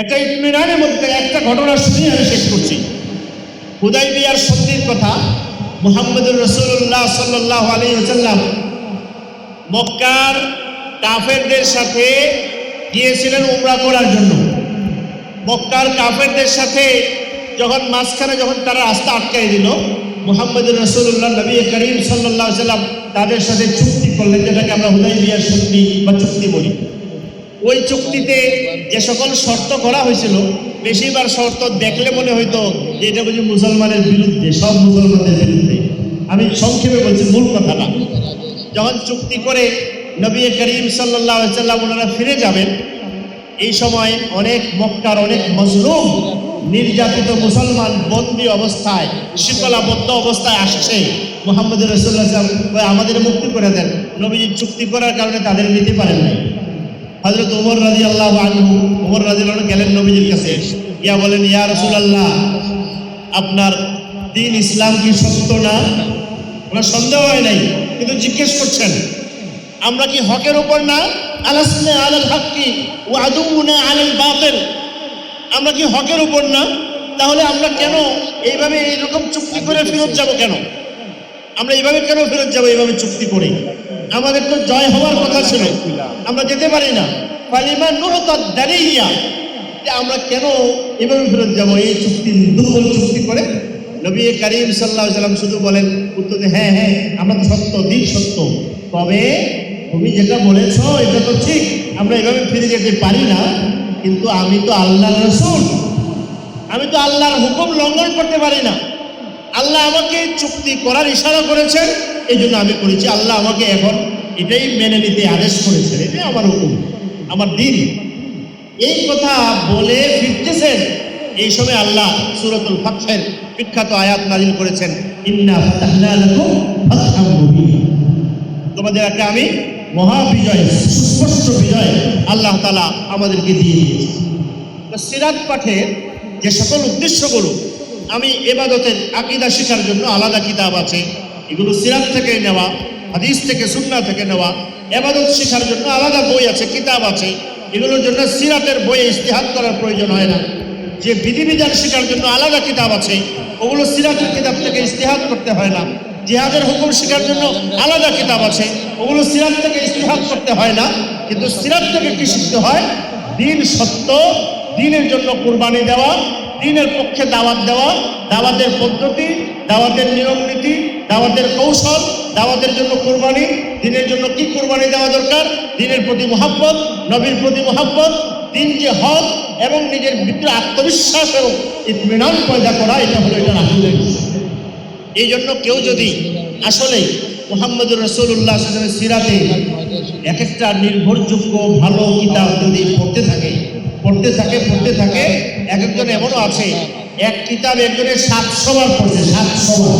একটা ইতমিনানের মধ্যে একটা ঘটনা শুনে আমি শেষ করছি। হুদাই বিয়ার সন্ধির কথা, মুহাম্মদুর রসুল্লাহ সাল্লাহ আলী ওসাল্লাম মক্কার কাফেরদের সাথে গিয়েছিলেন উমরা করার জন্য। মক্কার কাফেরদের সাথে যখন মাঝখানে যখন তারা রাস্তা আটকাই দিল, মুহাম্মদুর রসুল্লাহ নবী করিম সাল্লাহ সাল্লাম তাদের সাথে চুক্তি করলেন, যেটাকে আমরা হুদাই বিয়ার সন্ধি বা চুক্তি বলি। ওই চুক্তিতে যে সকল শর্ত করা হয়েছিল, বেশিরভাগ শর্ত দেখলে মনে হইতো যে এটা বুঝি মুসলমানের বিরুদ্ধে, সব মুসলমানদের বিরুদ্ধে। আমি সংক্ষেপে বলছি, মূল কথাটা। যখন চুক্তি করে নবী করিম সাল্লাহ সাল্লাম ওনারা ফিরে যাবেন, এই সময় অনেক মক্কার অনেক মজলুম, নির্যাতিত মুসলমান বন্দি অবস্থায় শীতলাবদ্ধ অবস্থায় আসছে। মোহাম্মদ রসুল্লাহ আমাদের মুক্তি করে দেন। নবীজি চুক্তি করার কারণে তাদের নিতে পারেন নাই। হজরত উমর রাজি আল্লাহ আনহু উমর রাজি আল্লাহ গেলেন নবীজির কাছে। ইয়া বলেন, ইয়া রসুল আল্লাহ আপনার দিন ইসলাম কি সত্য না? ওনার সন্দেহ হয় নাই, কিন্তু জিজ্ঞেস করছেন, আমরা কি হকের উপর না? আলাসনে আলাল হকি ও আদুমুনা আলাল বাতিল। আমরা কি হকের উপর না? তাহলে আমরা কেন এইভাবে এইরকম চুক্তি করে ফেরত যাব কেন? আমরা এইভাবে কেন ফেরত যাব? এইভাবে চুক্তি করে? আমাদের তো জয় হওয়ার কথা ছিল। আমরা যেতে পারি না। ফালিমা নুহতার দাঁড়িয়া আমরা কেন এভাবে ফেরত যাব? এই চুক্তি দুর্বল চুক্তি করে নবী করিম সাল্লাহ সাল্লাম শুধু বলেন, উত্তর হ্যাঁ হ্যাঁ আমরা সত্য, দিন সত্য। তবে তুমি যেটা বলেছ, এটা তো ঠিক। আমরা এভাবে ফিরে যেতে পারি না। কিন্তু আমি তো আল্লাহ রসুল। আমি তো আল্লাহর হুকুম লঙ্ঘন করতে পারি না। আল্লাহ আমাকে চুক্তি করার ইশারা করেছেন। এই জন্য আমি করেছি। আল্লাহ আমাকে এখন এটাই মেনে নিতে আদেশ করেছেন। এটাই আমার হুকুম, আমার দিন। এই কথা বলে ফিরতেছেন। এই সময় আল্লাহ সুরতুল ফাতহের বিখ্যাত আয়াত নাজিল করেছেন তোমাদের একটা আমি মহা বিজয় সুস্পষ্ট বিজয় আল্লাহ তালা আমাদেরকে দিয়ে দিয়েছে সিরাত পাঠের যে সকল উদ্দেশ্যগুলো, আমি এবাদতের আকিদা শেখার জন্য আলাদা কিতাব আছে। এগুলো সিরাত থেকে নেওয়া, হাদিস থেকে সুন্না থেকে নেওয়া, এবাদত শেখার জন্য আলাদা বই আছে, কিতাব আছে। এগুলোর জন্য সিরাতের বইয়ে ইস্তেহাত করার প্রয়োজন হয় না। যে বিধিবিধান শেখার জন্য আলাদা কিতাব আছে, ওগুলো সিরাতের কিতাব থেকে ইস্তেহাত করতে হয় না। জিহাদের হুকুম শেখার জন্য আলাদা কিতাব আছে, ওগুলো সিরাত থেকে ইস্তেহাত করতে হয় না। কিন্তু সিরাত থেকে কি শিখতে হয়? দিন সত্য, দিনের জন্য কোরবানি দেওয়া, দিনের পক্ষে দাওয়াত দেওয়া, দাওয়াতের পদ্ধতি, দাওয়াতের নিয়ম নীতি দাওয়াতের কৌশল, দাওয়াতের জন্য কোরবানি, দিনের জন্য কি কোরবানি দেওয়া দরকার? দিনের প্রতি মহাব্বত, নবীর প্রতি মহাব্বত, দিন যে হক এবং নিজের ভিতরে আত্মবিশ্বাস এবং ইতমিনান পয়দা করা, এটা হলো এটা রাখলেন এই জন্য কেউ যদি আসলে মোহাম্মদ রসুল্লাহ সিরাতে এক একটা নির্ভরযোগ্য, ভালো কিতাব যদি পড়তে থাকে পড়তে থাকে পড়তে থাকে, এক একজন এমনও আছে, এক কিতাব একজনের সাতশো বার পড়ছে, সাতশো বার।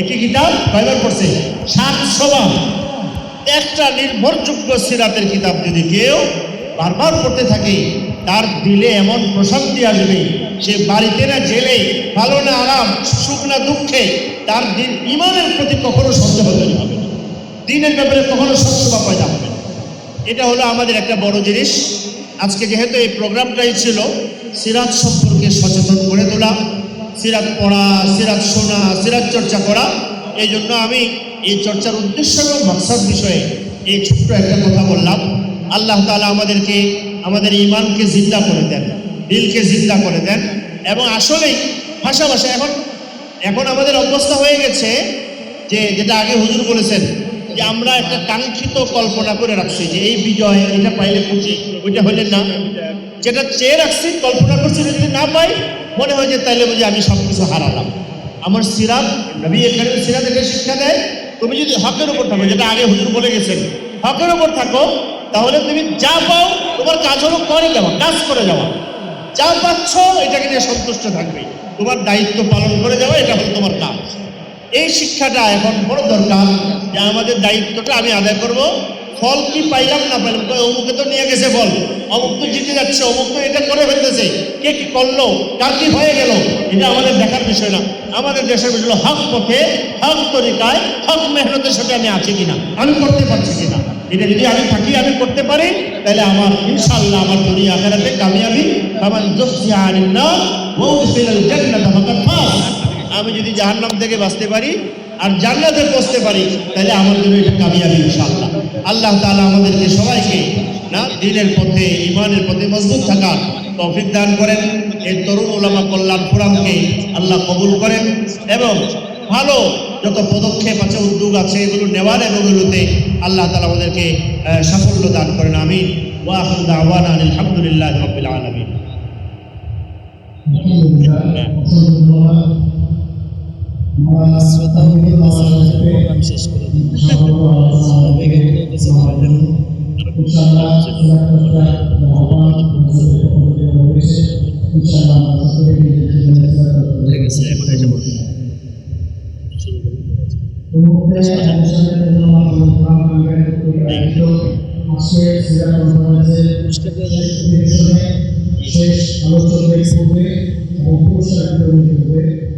একই কিতাব কয়বার পড়ছে? সাতশো বার। একটা নির্ভরযোগ্য সিরাতের কিতাব যদি কেউ বারবার পড়তে থাকে, তার দিলে এমন প্রশান্তি আসবে, সে বাড়িতে না জেলে, ভালো না আরাম, সুখ না দুঃখে, তার দিন ইমানের প্রতি কখনো সন্দেহ তৈরি হবে দিনের ব্যাপারে কখনো সত্যতা পয়দা হবে এটা হলো আমাদের একটা বড় জিনিস। আজকে যেহেতু এই প্রোগ্রামটাই ছিল, সিরাত সম্পর্কে সচেতন করে তোলা। সিরাত পড়া, সিরাত শোনা, সিরাত চর্চা করা, এই জন্য আমি এই চর্চার উদ্দেশ্য এবং মাকসাদ বিষয়ে এই ছোট্ট একটা কথা বললাম। আল্লাহ তালা আমাদেরকে, আমাদের ইমানকে জিন্দা করে দেন, দিলকে জিন্দা করে দেন এবং আসলেই ভাষা ভাষা এখন এখন আমাদের অবস্থা হয়ে গেছে যে, যেটা আগে হুজুর বলেছেন যে আমরা একটা কাঙ্ক্ষিত কল্পনা করে রাখছি যে এই বিজয় এটা পাইলে খুশি ওইটা হইলে না। যেটা চেয়ে রাখছি, কল্পনা করছি যদি না পাই মনে হয় যে তাইলে বুঝি আমি সব কিছু হারালাম। আমার সিরাত, নবী এখানে সিরাত এটা শিক্ষা দেয়, তুমি যদি হকের উপর থাকো, যেটা আগে হুজুর বলে গেছেন, হকের উপর থাকো, তাহলে তুমি যা পাও, তোমার কাজ হলো করে যাওয়া কাজ করে যাওয়া যা পাচ্ছ, এটাকে নিয়ে সন্তুষ্ট থাকবে। তোমার দায়িত্ব পালন করে যাওয়া এটা হলো তোমার কাজ। এই শিক্ষাটা এখন বড় দরকার যে আমাদের দায়িত্বটা আমি আদায় করব। ফল কি পাইলাম না পাইলাম? অমুকে তো নিয়ে গেছে ফল। অমুক তো জিতে যাচ্ছে, অমুক তো এটা করে ফেলতেছে। কে কি করল? কার কি হয়ে গেল? এটা আমাদের দেখার বিষয় না। আমাদের দেশের বিষয় হক পথে হক তরিকায়, হক মেহনতের সাথে আমি আছি কিনা, আমি করতে পারছি কিনা। এটা যদি আমি থাকি, আমি করতে পারি, তাহলে আমার ইনশাল্লাহ আমার দুনিয়া আখেরাতে কামিয়াবি। আনিন নার ওয়া উদখিলাল জান্নাতা ফাকাদ ফাজ আমি যদি জাহান্নাম থেকে বাঁচতে পারি, আর জান্নাতে পৌঁছতে পারি, তাহলে আমার জন্য এটা কামিয়াবি, ইনশাআল্লাহ। আল্লাহ তালা আমাদেরকে সবাইকে না, দিনের পথে ইমানের পথে মজবুত থাকার তৌফিক দান করেন। এই তরুণ ওলামা কল্যাণ ফোরামকে আল্লাহ কবুল করেন এবং ভালো যত পদক্ষেপ আছে, উদ্যোগ আছে, এগুলো নেওয়ার এগুলোতে আল্লাহ তালা আমাদেরকে সাফল্য দান করেন। আমি ওয়াহুদ দাওয়ানা আলহামদুলিল্লাহ রবিল আলমিন। প্রোগ্রাম শেষ করে দিন ঠিক আছে এখন এসে বলুন শেষ আলোচনা পূর্বে এবং পুরস্কার বিতরণী পূর্বে